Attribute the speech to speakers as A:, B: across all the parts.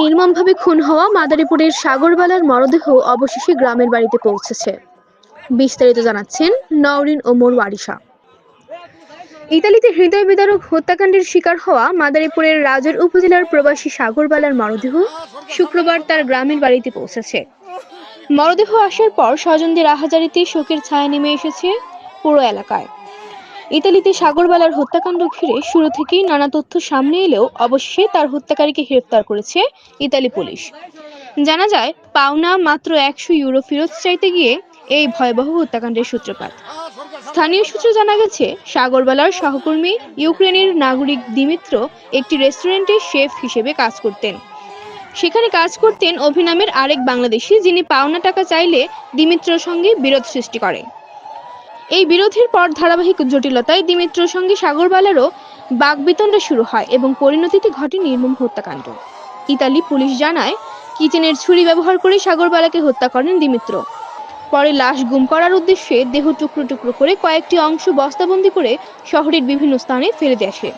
A: নির্মমভাবে খুন হওয়া মাদারীপুরের সাগরবালার মরদেহ অবশেষে গ্রামের বাড়িতে পৌঁছেছে। বিস্তারিত জানাচ্ছেন নওরিন ওমর ওয়ারিশা। ইতালিতে হৃদয় বিদারক হত্যাকাণ্ডের শিকার হওয়া মাদারীপুরের রাজর উপজেলার প্রবাসী সাগরবালার মরদেহ শুক্রবার তার গ্রামের বাড়িতে পৌঁছেছে। মরদেহ আসার পর স্বজনদের আহাজারিতে শোকের ছায়া নেমে এসেছে পুরো এলাকায়। ইতালিতে সাগরবালার হত্যাকাণ্ড ঘিরে শুরু থেকেই নানা তথ্য সামনে এলেও অবশেষে তার হত্যাকারীকে গ্রেফতার করেছে ইতালি পুলিশ। জানা যায়, পাওনা মাত্র একশো ইউরো ফেরত চাইতে গিয়ে এই ভয়াবহ হত্যাকাণ্ডের সূত্রপাত। স্থানীয় সূত্রে জানা গেছে, সাগরবালার সহকর্মী ইউক্রেনের নাগরিক দিমিত্র একটি রেস্টুরেন্টে শেফ হিসেবে কাজ করতেন। সেখানে কাজ করতেন অভিনামের আরেক বাংলাদেশি যিনি পাওনা টাকা চাইলে দিমিত্রর সঙ্গে বিরোধ সৃষ্টি করে এই বিরোধের পর ধারাবাহিক জটিলতায় দিমিত্রর সঙ্গে সাগরবালারও বাগবিতণ্ডা শুরু হয় এবং পরিণতিতে ঘটে নির্মম হত্যাকাণ্ড। ইতালি পুলিশ জানায়, কিচেনের ছুরি ব্যবহার করে সাগরবালাকে হত্যা করেন দিমিত্র। পরে লাশ গুম করার উদ্দেশ্যে দেহ টুকরো টুকরো করে কয়েকটি অংশ বস্তাবন্দি করে শহরের বিভিন্ন স্থানে ফেলে দেয়।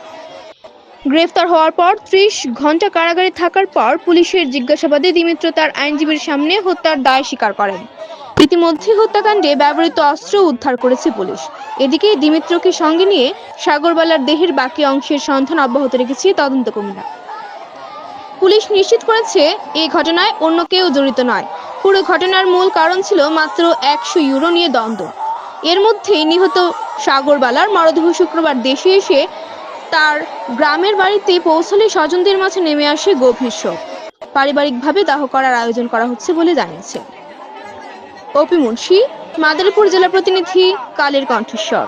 A: গ্রেফতার হওয়ার পর ত্রিশ ঘণ্টা কারাগারে থাকার পর পুলিশের জিজ্ঞাসাবাদে দিমিত্র তার আইনজীবীর সামনে হত্যার দায় স্বীকার করেন। ইতিমধ্যে হত্যাকাণ্ডে ব্যবহৃত অস্ত্র উদ্ধার করেছে পুলিশ। এদিকে দিমিত্রকে সঙ্গে নিয়ে সাগরবালার দেহের বাকি অংশের সন্ধান অব্যাহত রেখেছে তদন্ত কমিটি পুলিশ নিশ্চিত করেছে এই ঘটনায় অন্য কেউ জড়িত নয়। পুরো ঘটনার মূল কারণ ছিল মাত্র একশো ইউরো নিয়ে দ্বন্দ্ব। এর মধ্যেই নিহত সাগরবালার মরদেহ শুক্রবার দেশে এসে তার গ্রামের বাড়িতে পৌঁছলে স্বজনদের মাঝে নেমে আসে গভীর শোক। পারিবারিকভাবে দাহ করার আয়োজন করা হচ্ছে বলে জানিয়েছে। অপি মুন্সি মাদারীপুর জেলা প্রতিনিধি কালের কণ্ঠস্বর।